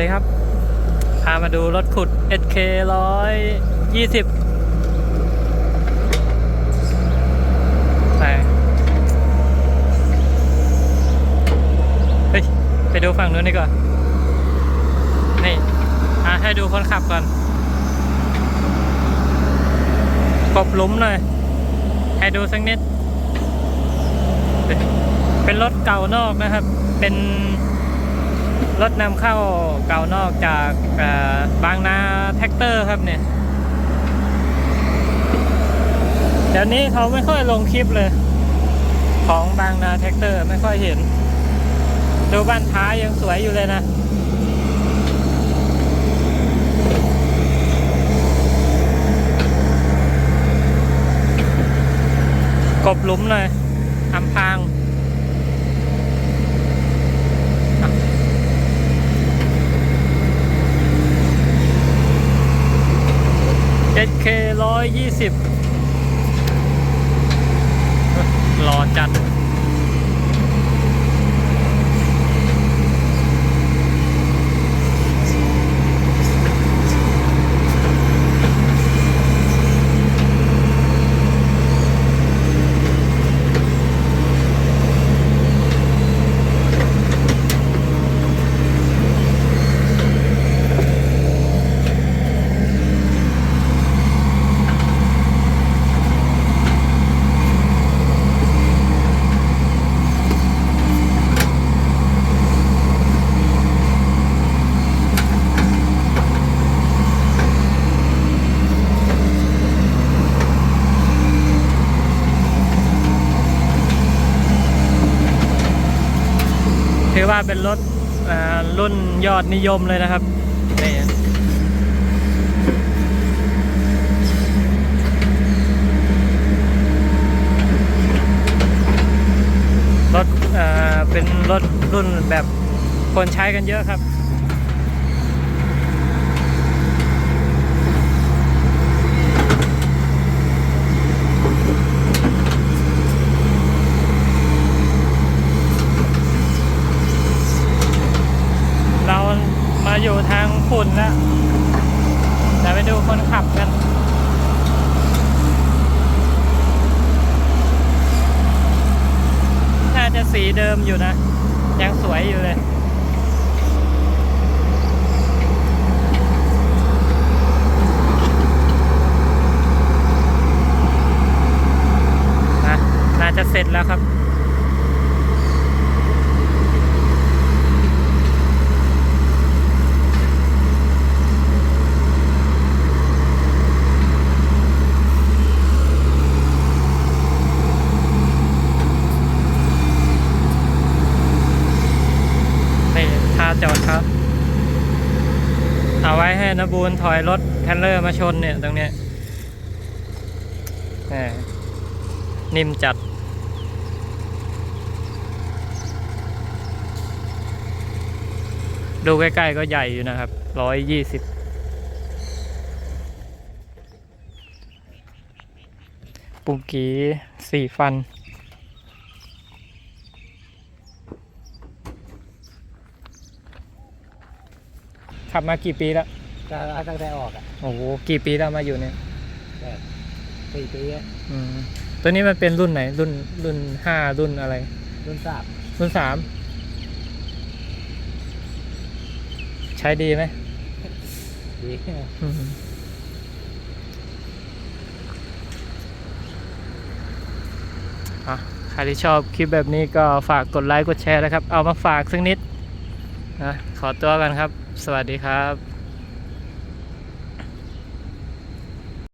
ดีครับ พามาดูรถขุด SK 120ไปเฮ้ย ไปดูฝั่งนู้นดีกว่า นี่อะให้ดูคนขับก่อนกบลุมหน่อย ให้ดูสักนิด เป็นรถเก่านอกนะครับ เป็น รถนำเข้าเก่านอกจากบางนาแท็กเตอร์ครับเนี่ยเดี๋ยวนี้เขาไม่ค่อยลงคลิปเลย ของบางนาแท็กเตอร์ไม่ค่อยเห็น ดูบ้านท้ายยังสวยอยู่เลยนะกบหลุมหน่อยอำพางเจ็ดเคร้อยยี่ สิบรอจัด ถือว่าเป็นรถรุ่นยอดนิยมเลยนะครับนี่รถเป็นรถรุ่นแบบคนใช้กันเยอะครับ เรามาอยู่ทางฝุ่น แล้วเดี๋ยวไปดูคนขับกันน่าจะสีเดิมอยู่นะ ยังสวยอยู่เลยนะน่าจะเสร็จแล้วครับ นี่ท่าจอดครับ เอาไว้ให้นบูลถอยรถแทนเลอร์มาชนเนี่ยตรงเนี้ยนิ่มจัด ดูใกล้ๆก็ใหญ่อยู่นะครับร้อยยี่สิบปุกกี้สี่ฟัน ขับมากี่ปีแล้วก็ตั้งแต่ออกอะโอ้โหกี่ปีแล้วมาอยู่เนี่ยแบบสี่ปีอะอืมตัวนี้มันเป็นรุ่นไหน รุ่นรุ่นห้ารุ่นอะไร รุ่นสามรุ่นสามใช้ดีไหมดีอืมอะใครที่ชอบคลิปแบบนี้ก็ฝากกดไลค์กดแชร์นะครับ เอามาฝากสักนิด นะขอตัวกันครับ สวัสดีครับ